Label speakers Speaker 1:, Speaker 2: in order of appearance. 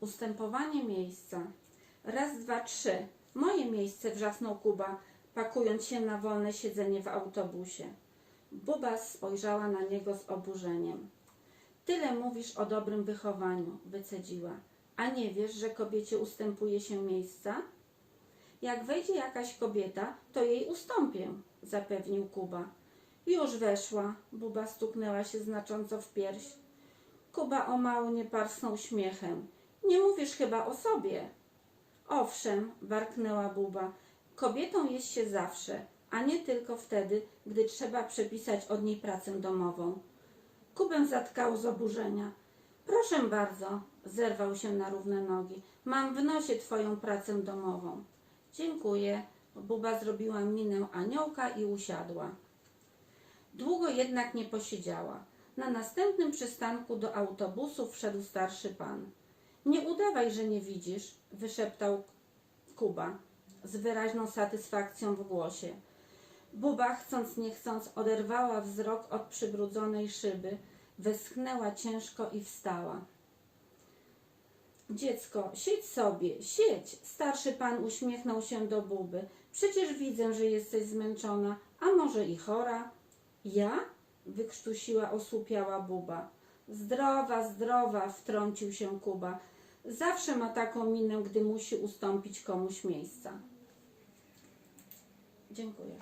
Speaker 1: Ustępowanie miejsca. Raz, dwa, trzy. Moje miejsce, wrzasnął Kuba, pakując się na wolne siedzenie w autobusie. Buba spojrzała na niego z oburzeniem. Tyle mówisz o dobrym wychowaniu, wycedziła. A nie wiesz, że kobiecie ustępuje się miejsca? Jak wejdzie jakaś kobieta, to jej ustąpię, zapewnił Kuba. Już weszła, Buba stuknęła się znacząco w pierś. Kuba o mało nie parsnął śmiechem. Nie mówisz chyba o sobie. Owszem, warknęła Buba. Kobietą jest się zawsze, a nie tylko wtedy, gdy trzeba przepisać od niej pracę domową. Kubę zatkało z oburzenia. Proszę bardzo, zerwał się na równe nogi. Mam w nosie twoją pracę domową. Dziękuję. Buba zrobiła minę aniołka i usiadła. Długo jednak nie posiedziała. Na następnym przystanku do autobusu wszedł starszy pan. Nie udawaj, że nie widzisz, wyszeptał Kuba z wyraźną satysfakcją w głosie. Buba, chcąc nie chcąc, oderwała wzrok od przybrudzonej szyby, westchnęła ciężko i wstała. Dziecko, siedź sobie, siedź. Starszy pan uśmiechnął się do Buby. Przecież widzę, że jesteś zmęczona, a może i chora. Ja? wykrztusiła osłupiała Buba. Zdrowa, zdrowa, wtrącił się Kuba. Zawsze ma taką minę, gdy musi ustąpić komuś miejsca. Dziękuję.